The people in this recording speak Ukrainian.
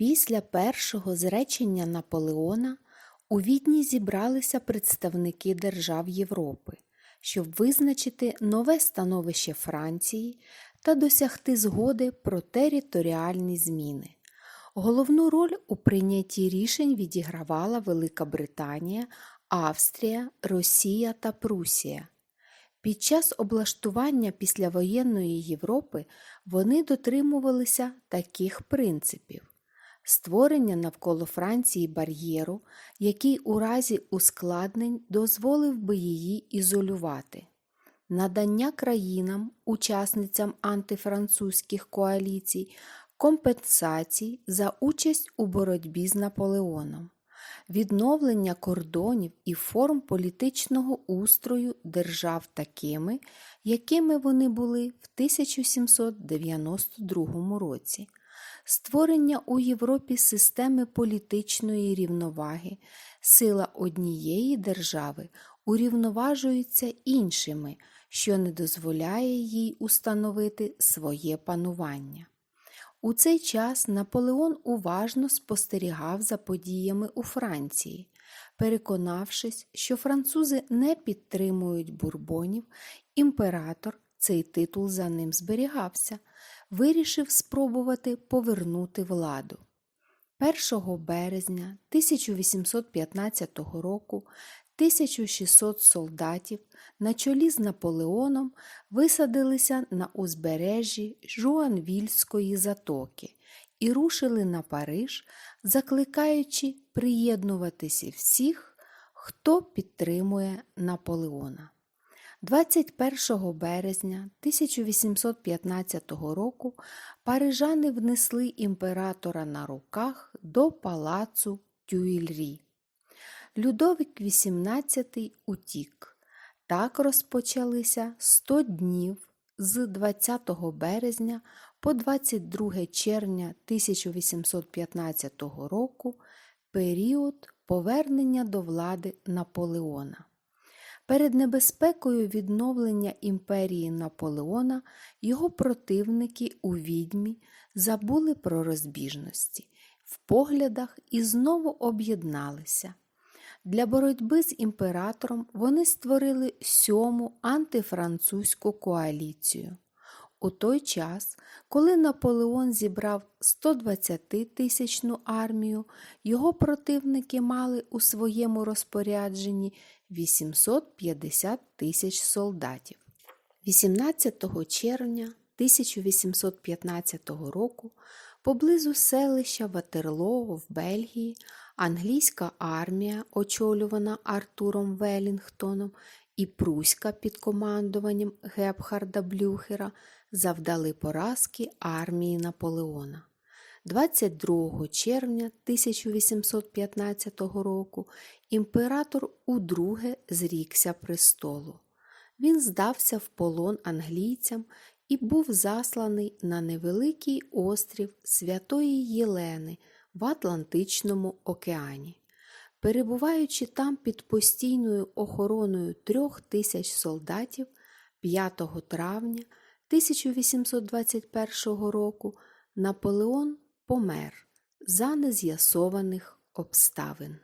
Після першого зречення Наполеона у Відні зібралися представники держав Європи, щоб визначити нове становище Франції та досягти згоди про територіальні зміни. Головну роль у прийнятті рішень відігравала Велика Британія, Австрія, Росія та Прусія. Під час облаштування післявоєнної Європи вони дотримувалися таких принципів створення навколо Франції бар'єру, який у разі ускладнень дозволив би її ізолювати, надання країнам, учасницям антифранцузьких коаліцій, компенсацій за участь у боротьбі з Наполеоном, відновлення кордонів і форм політичного устрою держав такими, якими вони були в 1792 році створення у Європі системи політичної рівноваги, сила однієї держави урівноважується іншими, що не дозволяє їй установити своє панування. У цей час Наполеон уважно спостерігав за подіями у Франції, переконавшись, що французи не підтримують бурбонів, імператор цей титул за ним зберігався, вирішив спробувати повернути владу. 1 березня 1815 року 1600 солдатів на чолі з Наполеоном висадилися на узбережжі Жуанвільської затоки і рушили на Париж, закликаючи приєднуватися всіх, хто підтримує Наполеона. 21 березня 1815 року парижани внесли імператора на руках до палацу Тюільрі. Людовик XVIII утік. Так розпочалися 100 днів з 20 березня по 22 червня 1815 року період повернення до влади Наполеона. Перед небезпекою відновлення імперії Наполеона його противники у відьмі забули про розбіжності в поглядах і знову об'єдналися. Для боротьби з імператором вони створили сьому антифранцузьку коаліцію. У той час, коли Наполеон зібрав 120-тисячну армію, його противники мали у своєму розпорядженні 850 тисяч солдатів. 18 червня 1815 року поблизу селища Ватерлоо в Бельгії англійська армія, очолювана Артуром Велінгтоном, і Пруська під командуванням Гепхарда Блюхера завдали поразки армії Наполеона. 22 червня 1815 року імператор удруге зрікся престолу. Він здався в полон англійцям і був засланий на невеликий острів Святої Єлени в Атлантичному океані. Перебуваючи там під постійною охороною трьох тисяч солдатів 5 травня 1821 року Наполеон помер за нез'ясованих обставин.